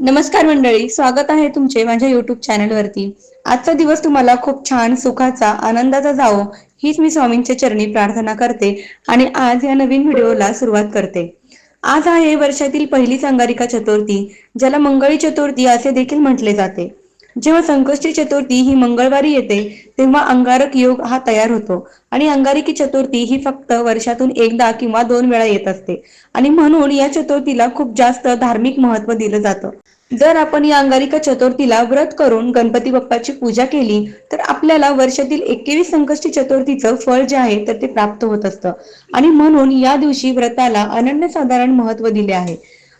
नमस्कार मंडळी स्वागत आहे तुमचे माझ्या युट्यूब चॅनलवरती आजचा दिवस तुम्हाला खूप छान सुखाचा आनंदाचा जावो हीच मी स्वामींच्या चरणी प्रार्थना करते आणि आज या नवीन व्हिडिओला सुरुवात करते. आज आहे वर्षातील पहिली अंगारिका चतुर्थी ज्याला मंगळी चतुर्थी असे देखील म्हटले जाते. जेव्हा संकष्टी चतुर्थी ही मंगळवारी येते तेव्हा अंगारक योग हा तयार होतो. आणि अंगारकी चतुर्थी ही फक्त वर्षातून एकदा किंवा दोन वेळा येत असते. आणि म्हणून या चतुर्थीला खूप जास्त धार्मिक महत्त्व दिलं जातं. जर आपण या अंगारिका चतुर्थीला व्रत करून गणपती बाप्पाची पूजा केली तर आपल्याला वर्षातील एकवीस संकष्टी चतुर्थीचं फळ जे आहे तर ते प्राप्त होत असतं. आणि म्हणून या दिवशी व्रताला अनन्यसाधारण महत्त्व दिले आहे.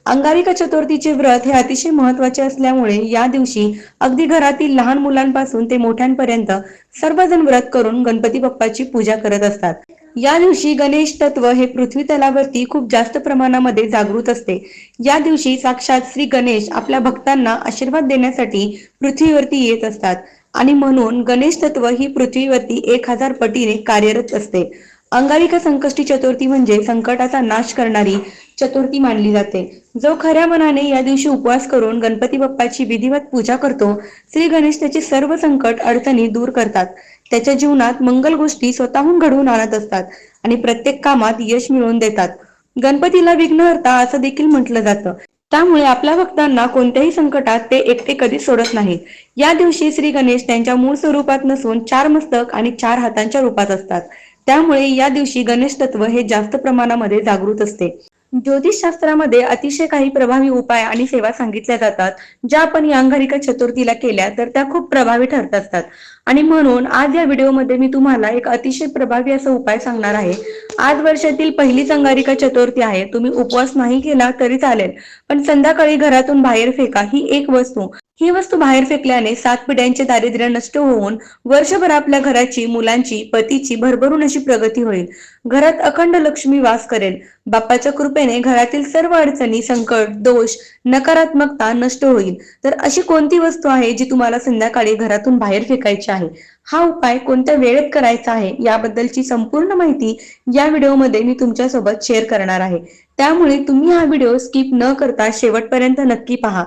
अंगारिका चतुर्थीचे व्रत हे अतिशय महत्त्वाचे असल्यामुळे या दिवशी अगदी घरातील लहान मुलांपासून ते मोठ्यांपर्यंत सर्वजण व्रत करून गणपती बाप्पाची पूजा करत असतात. या दिवशी गणेश तत्व हे पृथ्वी तलावरती खूप जास्त प्रमाणामध्ये जागृत असते. या दिवशी साक्षात श्री गणेश आपल्या भक्तांना आशीर्वाद देण्यासाठी पृथ्वीवरती येत असतात आणि म्हणून गणेश तत्व ही पृथ्वीवरती एक हजार पटीने कार्यरत असते. अंगारिका संकष्टी चतुर्थी म्हणजे संकटाचा नाश करणारी चतुर्थी मानली जाते. जो खऱ्या मनाने या दिवशी उपवास करून गणपती बाप्पाची विधिवत पूजा करतो श्री गणेश त्याचे सर्व संकट अडचणी दूर करतात. त्याच्या जीवनात मंगल गोष्टी स्वतःहून घडवून आणत असतात आणि प्रत्येक कामात यश मिळवून देतात. गणपतीला विघ्नहर्ता असं देखील म्हटलं जातं. त्यामुळे आपल्या भक्तांना कोणत्याही संकटात ते एकटे कधी सोडत नाहीत. या दिवशी श्री गणेश त्यांच्या मूळ स्वरूपात नसून चार मस्तक आणि चार हातांच्या रूपात असतात. त्यामुळे या दिवशी गणेश तत्व हे जास्त प्रमाणामध्ये जागृत असते. ज्योतिष शास्त्रामध्ये अतिशय काही प्रभावी उपाय आणि सेवा सांगितल्या जातात. ज्या आपण या अंगारिका चतुर्थीला केल्या तर त्या खूप प्रभावी ठरत असतात. आणि म्हणून आज या व्हिडिओमध्ये मी तुम्हाला एक अतिशय प्रभावी असा उपाय सांगणार आहे. आज वर्षातील पहिलीच अंगारिका चतुर्थी आहे. तुम्ही उपवास नाही केला तरी चालेल. पण संध्याकाळी घरातून बाहेर फेका ही एक वस्तू. ही वस्तू बाहेर फेकल्याने सात पिढ्यांचे दारिद्र्य नष्ट होऊन वर्षभर आपल्या घराची मुलांची पतीची भरभरून अशी प्रगती होईल. घरात अखंड लक्ष्मी वास करेल. बाप्पाच्या कृपेने घरातील सर्व अडचणी संकट दोष नकारात्मकता नष्ट होईल. तर अशी कोणती वस्तू आहे जी तुम्हाला संध्याकाळी घरातून बाहेर फेकायची आहे? हा उपाय कोणत्या वेळेत करायचा आहे याबद्दलची संपूर्ण माहिती या व्हिडिओमध्ये मी तुमच्यासोबत शेअर करणार आहे. त्यामुळे तुम्ही हा व्हिडिओ स्किप न करता शेवटपर्यंत नक्की पहा.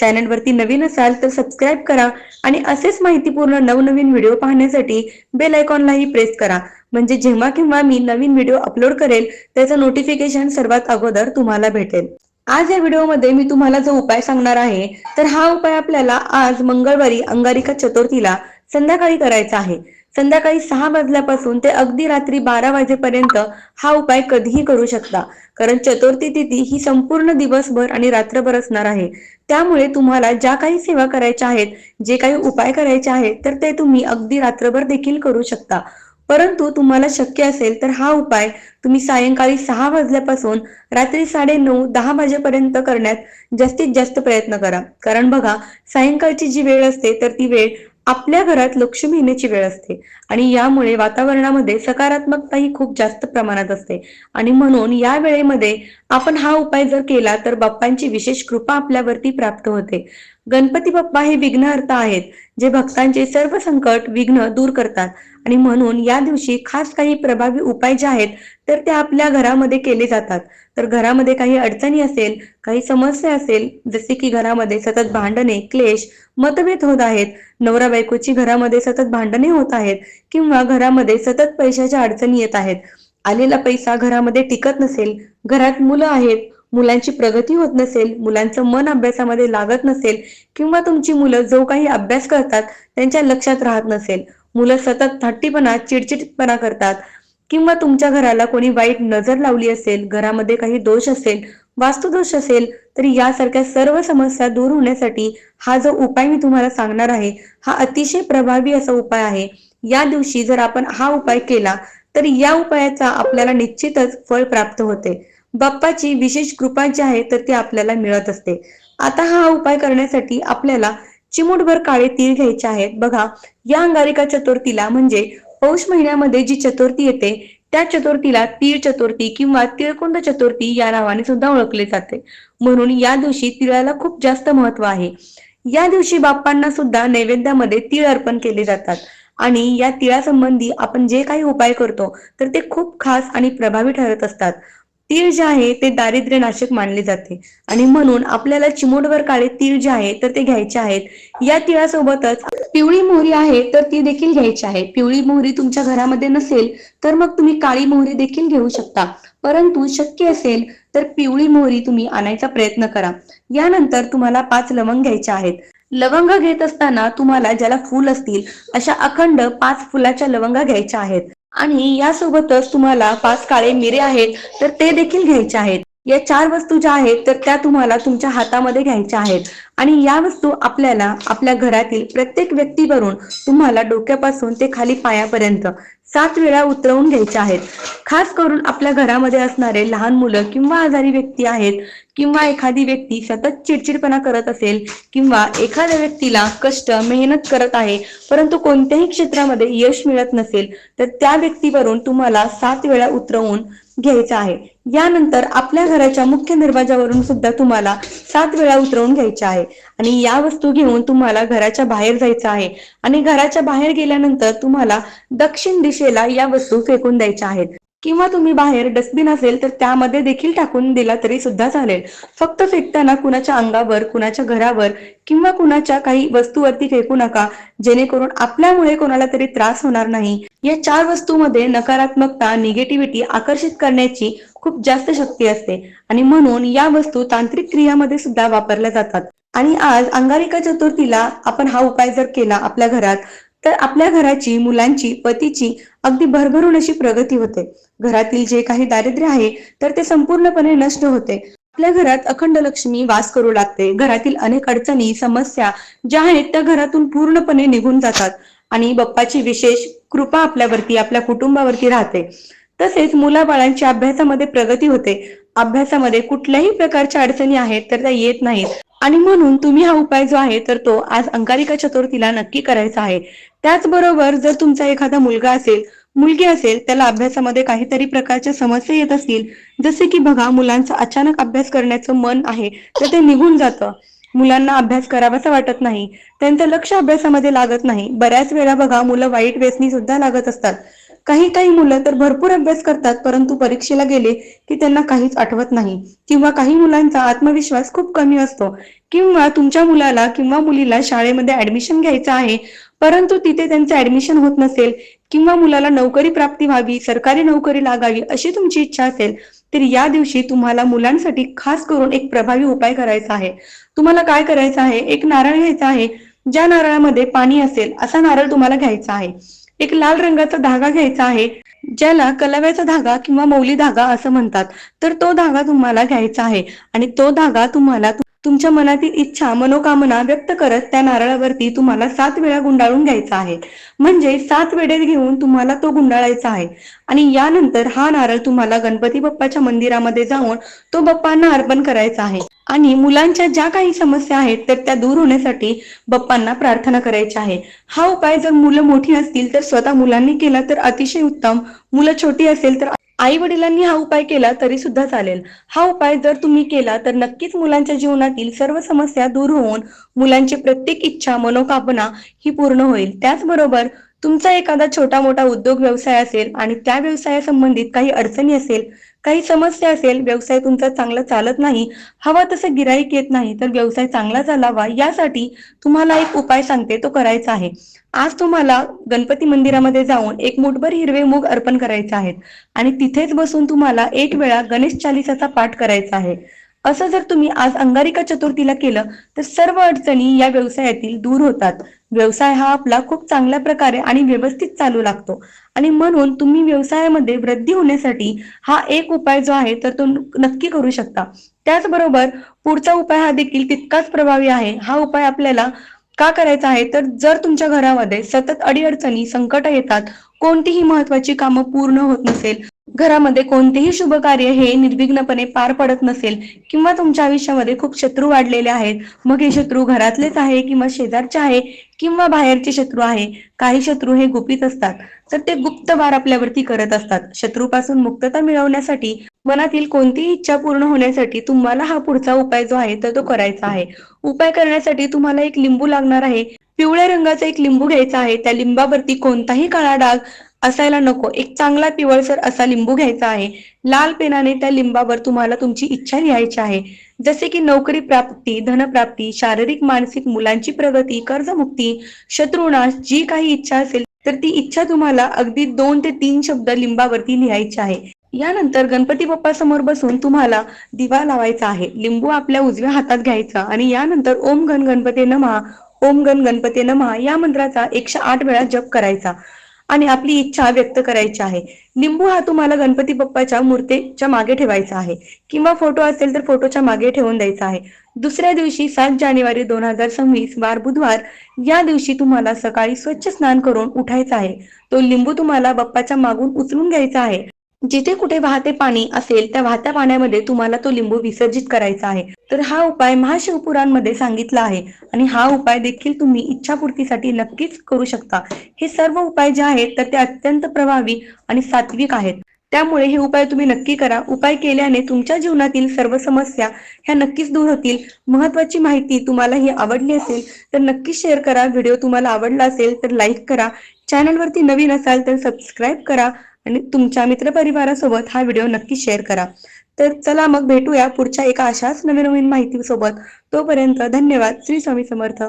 चॅनलवरती नवीन असाल तर सबस्क्राईब करा आणि असेच माहितीपूर्ण नवनवीन व्हिडिओ पाहण्यासाठी बेल आयकॉनलाही प्रेस करा. म्हणजे जेव्हा केव्हा मी नवीन व्हिडिओ अपलोड करेल त्याचं नोटिफिकेशन सर्वात अगोदर तुम्हाला भेटेल. आज या व्हिडिओमध्ये मी तुम्हाला जो उपाय सांगणार आहे तर हा उपाय आपल्याला आज मंगळवारी अंगारिका चतुर्थीला संध्याकाळी करायचा आहे. संध्याकाळी सहा वाजल्यापासून ते अगदी रात्री बारा वाजेपर्यंत हा उपाय कधीही करू शकता. कारण चतुर्थी तिथी ही संपूर्ण दिवसभर आणि रात्रभर असणार आहे. त्यामुळे तुम्हाला ज्या काही सेवा करायच्या आहेत जे काही उपाय करायचे आहेत तर ते तुम्ही अगदी रात्रभर देखील करू शकता. परंतु तुम्हाला शक्य असेल तर हा उपाय तुम्ही सायंकाळी सहा वाजल्यापासून रात्री साडे नऊ दहा वाजेपर्यंत करण्यात जास्तीत जास्त प्रयत्न करा. कारण बघा सायंकाळची जी वेळ असते तर ती वेळ आपल्या घरात लक्ष्मी येण्याची वेळ असते. आणि यामुळे वातावरणामध्ये सकारात्मकता ही खूप जास्त प्रमाणात असते. आणि म्हणून या वेळेमध्ये आपण हा उपाय जर केला तर बाप्पांची विशेष कृपा आपल्यावरती प्राप्त होते. गणपती बाप्पा हे विघ्नहर्ता आहेत जे भक्तांचे सर्व संकट विघ्न दूर करतात. आणि म्हणून या दिवशी खास काही प्रभावी उपाय जे आहेत तर ते आपल्या घरामध्ये केले जातात. तर घरामध्ये काही अडचणी असेल काही समस्या असेल जसे की घरामध्ये सतत भांडणे क्लेश मतभेद होत आहेत नवरा बायकोची घरामध्ये सतत भांडणे होत आहेत किंवा घरामध्ये सतत पैशाच्या अडचणी येत आहेत. आलेला पैसा घरामध्ये टिकत नसेल घरात मुलं आहेत मुलांची प्रगती होत नसेल मुलांचं मन अभ्यासामध्ये लागत नसेल किंवा तुमची मुलं जो काही अभ्यास करतात त्यांच्या लक्षात राहत नसेल. मुलं सतत थट्टीपणा चिडचिडपणा करतात. किंवा तुमच्या घराला कोणी वाईट नजर लावली असेल घरामध्ये काही दोष असेल वास्तुदोष असेल तर यासारख्या सर्व समस्या दूर होण्यासाठी हा जो उपाय मी तुम्हाला सांगणार आहे हा अतिशय प्रभावी असा उपाय आहे. या दिवशी जर आपण हा उपाय केला तर या उपायाचा आपल्याला निश्चितच फळ प्राप्त होते. बाप्पाची विशेष कृपा जी आहे तर ती आपल्याला मिळत असते. आता हा उपाय करण्यासाठी आपल्याला चिमूटभर काळे तीळ घ्यायचे आहेत. बघा या अंगारिका चतुर्थीला म्हणजे पौष महिन्यामध्ये जी चतुर्थी येते त्या चतुर्थीला तीळ चतुर्थी किंवा तिळकुंद चतुर्थी या नावाने सुद्धा ओळखले जाते. म्हणून या दिवशी तिळाला खूप जास्त महत्त्व आहे. या दिवशी बाप्पांना सुद्धा नैवेद्यामध्ये तीळ अर्पण केले जातात. आणि या तिळासंबंधी आपण जे काही उपाय करतो तर ते खूप खास आणि प्रभावी ठरत असतात. तीळ जे आहे ते दारिद्र्य नाशक मानले जाते. आणि म्हणून आपल्याला चिमूटभर काळे तीळ जे आहे तर ते घ्यायचे आहेत. या तिळासोबतच पिवळी मोहरी आहे तर ती देखील घ्यायची आहे. पिवळी मोहरी तुमच्या घरामध्ये नसेल तर मग तुम्ही काळी मोहरी देखील घेऊ शकता. परंतु शक्य असेल तर पिवळी मोहरी तुम्ही आणायचा प्रयत्न करा. यानंतर तुम्हाला पाच लवंग घ्यायचे आहेत. लवंग घेत असताना तुम्हाला ज्याला फुल असतील अशा अखंड पाच फुलाच्या लवंगा घ्यायच्या आहेत. आणि यासोबतच तुम्हाला पाच काळे मिरे आहेत तर ते देखील घ्यायचे आहेत. या चार वस्तू ज्या आहेत तर त्या तुम्हाला तुमच्या हातामध्ये घ्यायच्या आहेत. आणि या वस्तू आपल्याला आपल्या घरातील प्रत्येक व्यक्तीवरून तुम्हाला डोक्यापासून ते खाली पायापर्यंत सात वेळा उतरवून घ्यायच्या आहेत. खास करून आपल्या घरामध्ये असणारे लहान मुलं किंवा आजारी व्यक्ती आहेत किंवा एखादी व्यक्ती सतत चिडचिडपणा करत असेल किंवा एखाद्या व्यक्तीला कष्ट मेहनत करत आहे परंतु कोणत्याही क्षेत्रामध्ये यश मिळत नसेल तर त्या व्यक्तीवरून तुम्हाला सात वेळा उतरवून घ्यायचं आहे. यानंतर आपल्या घराच्या मुख्य दरवाजावरून सुद्धा तुम्हाला सात वेळा उतरवून घ्यायचे आहे. आणि या वस्तू घेऊन तुम्हाला घराच्या बाहेर जायचं आहे. आणि घराच्या बाहेर गेल्यानंतर तुम्हाला दक्षिण दिशेला या वस्तू फेकून द्यायच्या आहेत. किंवा तुम्ही बाहेर डस्टबिन असेल तर त्यामध्ये देखील टाकून दिला तरी सुद्धा चालेल. फक्त फेकताना कुणाच्या अंगावर कुणाच्या घरावर किंवा कुणाच्या काही वस्तूवरती फेकू नका. जेणेकरून आपल्यामुळे कोणाला तरी त्रास होणार नाही. या चार वस्तूमध्ये नकारात्मकता निगेटिव्हिटी आकर्षित करण्याची खूप जास्त शक्ती असते. आणि म्हणून या वस्तू तांत्रिक क्रियामध्ये सुद्धा वापरल्या जातात. आणि आज अंगारिका चतुर्थीला आपण हा उपाय जर केला आपल्या घरात तर आपल्या घराची मुलांची पतीची अगदी भरभरून अशी प्रगती होते. घरातील जे काही दारिद्र्य आहे तर ते संपूर्णपणे नष्ट होते. आपल्या घरात अखंड लक्ष्मी वास करू लागते. घरातील अनेक अडचणी समस्या ज्या आहेत त्या घरातून पूर्णपणे निघून जातात आणि बाप्पाची विशेष कृपा आपल्यावरती आपल्या कुटुंबावरती राहते. तसेच मुलाबाळांची अभ्यासामध्ये प्रगती होते. अभ्यासामध्ये कुठल्याही प्रकारच्या अडचणी आहेत तर त्या येत नाहीत. आणि म्हणून तुम्ही हा उपाय जो आहे तर तो आज अंकारिका चतुर्थीला नक्की करायचा आहे. त्याचबरोबर जर तुमचा एखादा मुलगा असेल मुलगी असेल त्याला अभ्यासामध्ये काहीतरी प्रकारच्या समस्या येत असतील जसे की बघा मुलांचा अचानक अभ्यास करण्याचं मन आहे तर ते निघून जातं. मुलांना अभ्यास करावासा वाटत नाही. त्यांचं लक्ष अभ्यासामध्ये लागत नाही. बऱ्याच वेळा बघा मुलं वाईट व्यसनी सुद्धा लागत असतात. काही काही मुलं तर भरपूर अभ्यास करतात परंतु परीक्षेला गेले की त्यांना काहीच आठवत नाही. किंवा काही मुलांचा आत्मविश्वास खूप कमी असतो. किंवा तुमच्या मुलाला किंवा मुलीला शाळेमध्ये ऍडमिशन घ्यायचं आहे परंतु तिथे त्यांचं ऍडमिशन होत नसेल किंवा मुलाला नोकरी प्राप्ती व्हावी सरकारी नोकरी लागावी अशी तुमची इच्छा असेल तर या दिवशी तुम्हाला मुलांसाठी खास करून एक प्रभावी उपाय करायचा आहे. तुम्हाला काय करायचं आहे? एक नारळ घ्यायचा आहे. ज्या नारळामध्ये पाणी असेल असा नारळ तुम्हाला घ्यायचा आहे. एक लाल रंगाचा धागा घ्यायचा आहे ज्याला कलव्याचा धागा किंवा मौली धागा असं म्हणतात. तर तो धागा तुम्हाला घ्यायचा आहे आणि तो धागा तुम्हाला तुमच्या मनातील इच्छा मनोकामना व्यक्त करत त्या नारळावरती तुम्हाला सात वेळा गुंडाळून घ्यायचा आहे. म्हणजे सात वेळेत घेऊन तुम्हाला तो गुंडाळायचा आहे. आणि यानंतर हा नारळ तुम्हाला गणपती बाप्पाच्या मंदिरामध्ये जाऊन तो बाप्पांना अर्पण करायचा आहे. आणि मुलांच्या ज्या काही समस्या आहेत तर त्या दूर होण्यासाठी बाप्पांना प्रार्थना करायची आहे. हा उपाय जर मुलं मोठी असतील तर स्वतः मुलांनी केला तर अतिशय उत्तम. मुलं छोटी असेल तर आई वडिलांनी हा उपाय केला तरी सुद्धा चालेल. हा उपाय जर तुम्ही केला तर नक्कीच मुलांच्या जीवनातील सर्व समस्या दूर होऊन मुलांची प्रत्येक इच्छा मनोकामना ही पूर्ण होईल. त्याचबरोबर तुमचा एखादा छोटा मोठा उद्योग व्यवसाय असेल आणि त्या व्यवसायासंबंधित काही अडचणी असेल काही समस्या असेल व्यवसाय तुमचा चांगला चालत नाही हवा तसं गिराईक येत नाही तर व्यवसाय चांगला चालावा यासाठी तुम्हाला एक उपाय सांगते तो करायचा आहे. आज तुम्हाला गणपती मंदिरामध्ये जाऊन एक मुठभर हिरवे मूग अर्पण करायचे आहेत. आणि तिथेच बसून तुम्हाला एक वेळा गणेश चालिसाचा पाठ करायचा आहे. असं जर तुम्ही आज अंगारिका चतुर्थीला केलं तर सर्व अडचणी या व्यवसायातील दूर होतात. व्यवसाय हा आपला खूप चांगल्या प्रकारे आणि व्यवस्थित चालू लागतो. आणि म्हणून तुम्ही व्यवसायामध्ये वृद्धी होण्यासाठी हा एक उपाय जो आहे तर तो नक्की करू शकता. त्याचबरोबर पुढचा उपाय हा देखील तितकाच प्रभावी आहे. हा उपाय आपल्याला का करायचा आहे? तर जर तुमच्या घरामध्ये सतत अडीअडचणी संकट येतात कोणतीही महत्वाची कामं पूर्ण होत नसेल घरामध्ये कोणतेही शुभ कार्य हे निर्विघ्नपणे पार पडत नसेल किंवा तुमच्या आयुष्यामध्ये खूप शत्रू वाढलेले आहेत मग हे शत्रू घरातलेच आहे किंवा शेजारचे आहे किंवा बाहेरचे शत्रू आहे काही शत्रू हे गुपित असतात. तर ते गुप्त वार आपल्यावरती करत असतात. शत्रूपासून मुक्तता मिळवण्यासाठी मनातील कोणतीही इच्छा पूर्ण होण्यासाठी तुम्हाला हा पुढचा उपाय जो आहे तर तो करायचा आहे. उपाय करण्यासाठी तुम्हाला एक लिंबू लागणार आहे. पिवळ्या रंगाचा एक लिंबू घ्यायचा आहे. त्या लिंबावरती कोणताही काळा डाग असायला नको. एक चांगला पिवळसर असा लिंबू घ्यायचा आहे. लाल पेनाने त्या लिंबावर तुम्हाला तुमची इच्छा लिहायची आहे. जसे की नोकरी प्राप्ती धनप्राप्ती शारीरिक मानसिक मुलांची प्रगती कर्जमुक्ती शत्रुनाश जी काही इच्छा असेल तर ती इच्छा तुम्हाला अगदी दोन ते तीन शब्द लिंबावरती लिहायची आहे. यानंतर गणपती बाप्पा समोर बसून तुम्हाला दिवा लावायचा आहे. लिंबू आपल्या उजव्या हातात घ्यायचा आणि यानंतर ओम गण गणपती नमहा ओम गण गणपती नमहा या मंत्राचा एकशे आठ वेळा जप करायचा. आणि आपली इच्छा व्यक्त करायची आहे. लिंबू हा तुम्हाला गणपती बाप्पाच्या मूर्तीच्या मागे ठेवायचा आहे. किंवा फोटो असेल तर फोटोच्या मागे ठेवून द्यायचा आहे. दुसऱ्या दिवशी सात जानेवारी दोन हजार सव्वीस वार बुधवार या दिवशी तुम्हाला सकाळी स्वच्छ स्नान करून उठायचा आहे. तो लिंबू तुम्हाला बाप्पाच्या मागून उचलून घ्यायचा आहे. जिथे कुठे वाहते पाणी असेल त्या वाहत्या पाण्यामध्ये तुम्हाला तो लिंबू विसर्जित करायचा आहे. तर हा उपाय महाशिवपुराणमध्ये सांगितला आहे आणि हा उपाय देखील तुम्ही इच्छापूर्तीसाठी नक्कीच करू शकता. हे सर्व उपाय जे आहेत तर ते अत्यंत प्रभावी आणि सात्विक आहेत. त्यामुळे हे उपाय तुम्ही नक्की करा. उपाय केल्याने तुमच्या जीवनातील सर्व समस्या ह्या नक्कीच दूर होतील. महत्वाची माहिती तुम्हाला ही आवडली असेल तर नक्कीच शेअर करा. व्हिडिओ तुम्हाला आवडला असेल तर लाईक करा. चॅनलवरती नवीन असाल तर सबस्क्राईब करा. आणि तुमच्या मित्रपरिवारासोबत हा व्हिडिओ नक्की शेअर करा. तर चला मग भेटूया पुढच्या एका अशाच नवीन नवीन माहिती सोबत तोपर्यंत धन्यवाद. श्री स्वामी समर्थ.